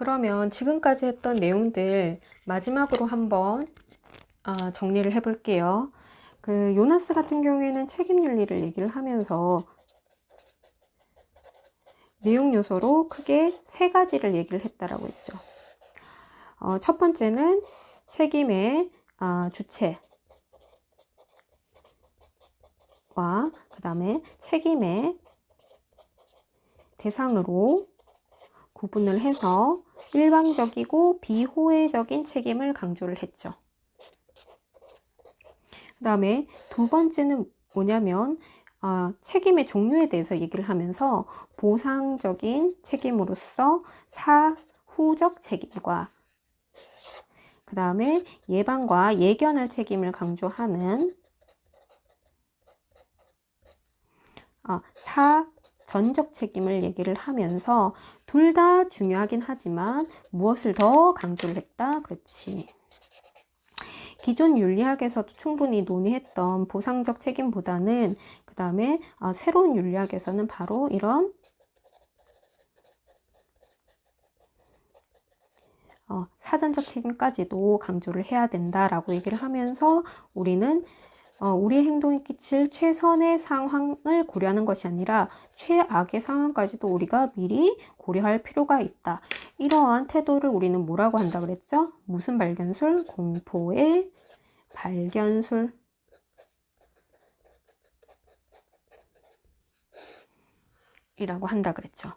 그러면 지금까지 했던 내용들 마지막으로 한번 아, 정리를 해볼게요. 그 요나스 같은 경우에는 책임 윤리를 얘기를 하면서 내용 요소로 크게 세 가지를 얘기를 했다라고 했죠. 어, 첫 번째는 책임의 아, 주체와 그 다음에 책임의 대상으로 구분을 해서 일방적이고 비호혜적인 책임을 강조를 했죠. 그 다음에 두 번째는 뭐냐면 어, 책임의 종류에 대해서 얘기를 하면서 보상적인 책임으로서 사후적 책임과 그 다음에 예방과 예견할 책임을 강조하는 어, 사전적 책임을 얘기를 하면서 둘 다 중요하긴 하지만 무엇을 더 강조를 했다? 그렇지. 기존 윤리학에서도 충분히 논의했던 보상적 책임보다는 그 다음에 어, 새로운 윤리학에서는 바로 이런 어, 사전적 책임까지도 강조를 해야 된다라고 얘기를 하면서 우리는 어, 우리의 행동이 끼칠 최선의 상황을 고려하는 것이 아니라 최악의 상황까지도 우리가 미리 고려할 필요가 있다. 이러한 태도를 우리는 뭐라고 한다 그랬죠? 무슨 발견술? 공포의 발견술. 이라고 한다 그랬죠.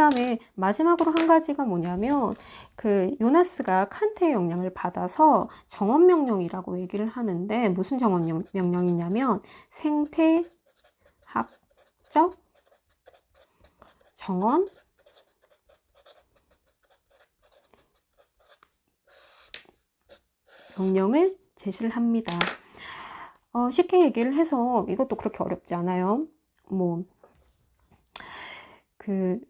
그 다음에 마지막으로 한 가지가 뭐냐면 그 요나스가 칸트의 영향을 받아서 정원 명령이라고 얘기를 하는데 무슨 정원 명령이냐면 생태학적 정원 명령을 제시를 합니다. 어, 쉽게 얘기를 해서 이것도 그렇게 어렵지 않아요. 뭐, 그,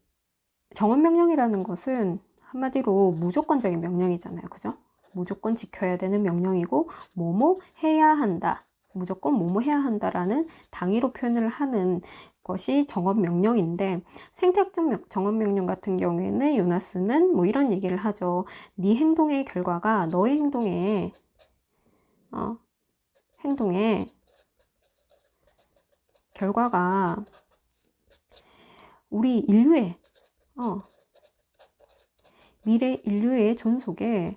정원 명령이라는 것은 한마디로 무조건적인 명령이잖아요. 그죠? 무조건 지켜야 되는 명령이고, 뭐뭐 해야 한다. 무조건 뭐뭐 해야 한다라는 당위로 표현을 하는 것이 정원 명령인데 생태학적 정원 명령 같은 경우에는 요나스는 뭐 이런 얘기를 하죠. 네 행동의 결과가 너의 행동에 어, 행동의 결과가 우리 인류의 어, 미래 인류의 존속에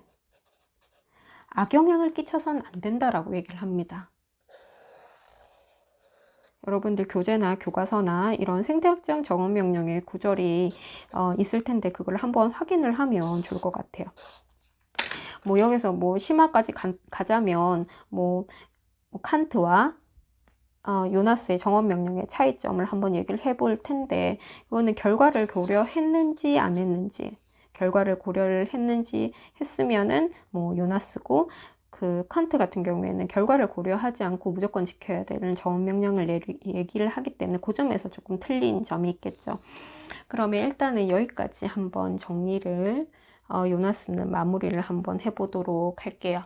악영향을 끼쳐서는 안 된다라고 얘기를 합니다. 여러분들 교재나 교과서나 이런 생태학적 정원 명령의 구절이 어, 있을 텐데 그걸 한번 확인을 하면 좋을 것 같아요. 뭐 여기서 뭐 심화까지 가, 자면 뭐, 뭐 칸트와 어, 요나스의 정원 명령의 차이점을 한번 얘기를 해볼 텐데 이거는 결과를 고려했는지 안 했는지 결과를 고려를 했는지 했으면은 뭐 요나스고 그 칸트 같은 경우에는 결과를 고려하지 않고 무조건 지켜야 되는 정원 명령을 얘기를 하기 때문에 그 점에서 조금 틀린 점이 있겠죠. 그러면 일단은 여기까지 한번 정리를 어, 요나스는 마무리를 한번 해보도록 할게요.